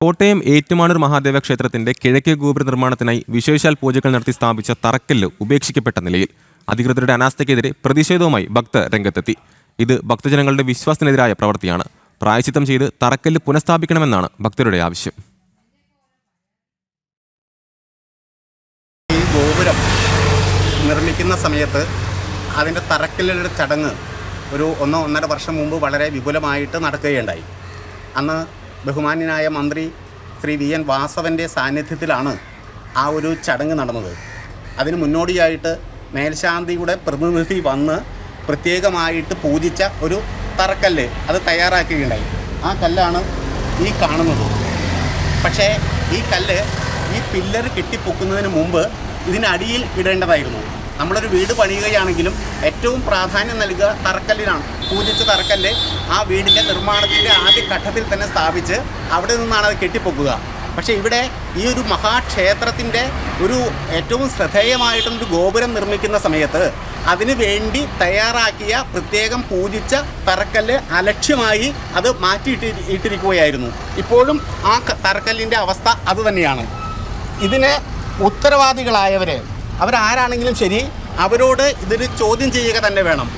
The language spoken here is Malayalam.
കോട്ടയം ഏറ്റുമാനൂർ മഹാദേവ ക്ഷേത്രത്തിന്റെ കിഴക്കേ ഗോപുര നിർമ്മാണത്തിനായി വിശേഷാൽ പൂജകൾ നടത്തി സ്ഥാപിച്ച തറക്കല്ല് ഉപേക്ഷിക്കപ്പെട്ട നിലയിൽ അധികൃതരുടെ അനാസ്ഥയ്ക്കെതിരെ പ്രതിഷേധവുമായി ഭക്തർ രംഗത്തെത്തി. ഇത് ഭക്തജനങ്ങളുടെ വിശ്വാസത്തിനെതിരായ പ്രവൃത്തിയാണ് പ്രായശിത്തം ചെയ്ത് തറക്കല്ല് പുനഃസ്ഥാപിക്കണമെന്നാണ് ഭക്തരുടെ ആവശ്യം. ഈ ഗോപുരം നിർമ്മിക്കുന്ന സമയത്ത് അതിന്റെ തറക്കല്ലിന്റെ ചടങ്ങ് ഒരു ഒന്നോ ഒന്നര വർഷം മുമ്പ് വളരെ വിപുലമായിട്ട് നടക്കുകയുണ്ടായി. അന്ന് ബഹുമാന്യനായ മന്ത്രി ശ്രീ വി എൻ വാസവന്റെ സാന്നിധ്യത്തിലാണ് ആ ഒരു ചടങ്ങ് നടന്നത്. അതിന് മുന്നോടിയായിട്ട് മേൽശാന്തിയുടെ പ്രതിനിധി വന്ന് പ്രത്യേകമായിട്ട് പൂജിച്ച ഒരു തറക്കല്ല് അത് തയ്യാറാക്കുകയുണ്ടായി. ആ കല്ലാണ് ഈ കാണുന്നത്. പക്ഷേ ഈ കല്ല് ഈ പില്ലർ കെട്ടിപ്പൊക്കുന്നതിന് മുമ്പ് ഇതിനടിയിൽ ഇടേണ്ടതായിരുന്നു. നമ്മളൊരു വീട് പണിയുകയാണെങ്കിലും ഏറ്റവും പ്രാധാന്യം നൽകുക തറക്കല്ലിനാണ് പൂജിച്ച തറക്കല്ല് ആ വീടിന്റെ നിർമ്മാണത്തിന്റെ ആദ്യ ഘട്ടത്തിൽ തന്നെ സ്ഥാപിച്ച് അവിടെ നിന്നാണ് അത് കെട്ടിപ്പൊക്കുക. പക്ഷേ ഇവിടെ ഈ ഒരു മഹാക്ഷേത്രത്തിന്റെ ഒരു ഏറ്റവും ശ്രദ്ധേയമായിട്ടുള്ളൊരു ഗോപുരം നിർമ്മിക്കുന്ന സമയത്ത് അതിനു വേണ്ടി തയ്യാറാക്കിയ പ്രത്യേകം പൂജിച്ച തറക്കല്ല് അലക്ഷ്യമായി അത് മാറ്റിയിട്ട് ഇട്ടിരിക്കുകയായിരുന്നു. ഇപ്പോഴും ആ തറക്കല്ലിന്റെ അവസ്ഥ അതുതന്നെയാണ് ഇതിന് ഉത്തരവാദികളായവർ അവരാരാണെങ്കിലും ശരി അവരോട് ഇതൊരു ചോദ്യം ചെയ്യുക തന്നെ വേണം.